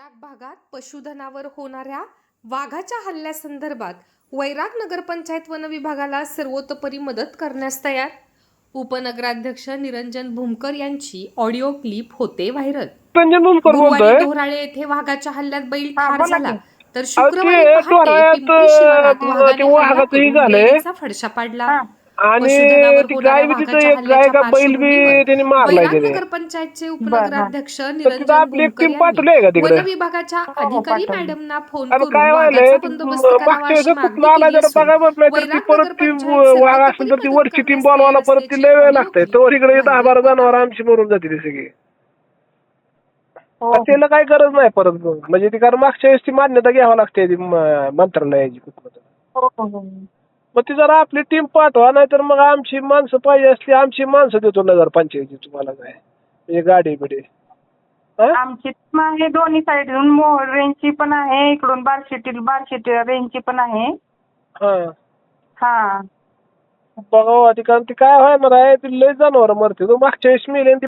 वैराग भागात पशुधनावर होणाऱ्या वाघाच्या हल्ल्यासंदर्भात वैराग नगरपंचायत वन विभागाला सर्वतोपरी मदत करण्यास तयार उपनगराध्यक्ष निरंजन भूमकर यांची ऑडिओ क्लिप होते व्हायरल रंजन गुरुवारी बोलतोय डोहराळे येथे वाघाच्या हल्ल्यात बैल ठार झाला. तर शुक्रवारी पहाटे पिंपरी शिवारात वाघाने हल्ला करून झालंय. फडशा पाडला. आणि पशुधनावर ती होणाऱ्या गाय बी तिथं वाघाच्या एक गाय हल्ल्याच्या का बैल बी पार्श्वभूमीवर त्यांनी मारलाय त्याने नगरपंचायतचे उपनगराध्यक्ष तर निरंजन तिथं आपली एक टीम पाठवली का तिकडे विभागाच्या हो, अधिकारी पाठवली. मॅडमना फोन अरे करून काय व्हायलंय वाघाचा बंदोबस्त करावा मागच्या अशी वेळेस मागणी कुठला आला केली जर असून बघा तर ती वैराग परत ती नगरपंचायत वाघ सर्वतोपरी असेल तर ती वरची टीम तयार परत ती लय वेळ लागतंय क्लिप तर इकडे दहा बारा जनावर आमची मरून जाते ती सगळी हो. त्याला काय गरज नाही परत. म्हणजे ती कारण मागच्या वेळेस ती मान्यता घ्यावी लागते ती म- मंत्रालयाची. हो, हो, हो. मग ती जरा आपली टीम पाठवा नाही तर मग आमची माणसं पाहिजे असली आमची माणसं देतो नगरपंचायती तुम्हाला काय. म्हणजे गाडी बिडी. हा? आमची टीम आहे दोन्ही साईडून मोहोळ रेंजची पण आहे इकडून बार्शीतील बार्शीतील रेंजची पण आहे. हा. हा. बघा ती कारण ती काय व्हाय मला ती लय जनावर मरते. तो मागच्या वेळेस मेली ती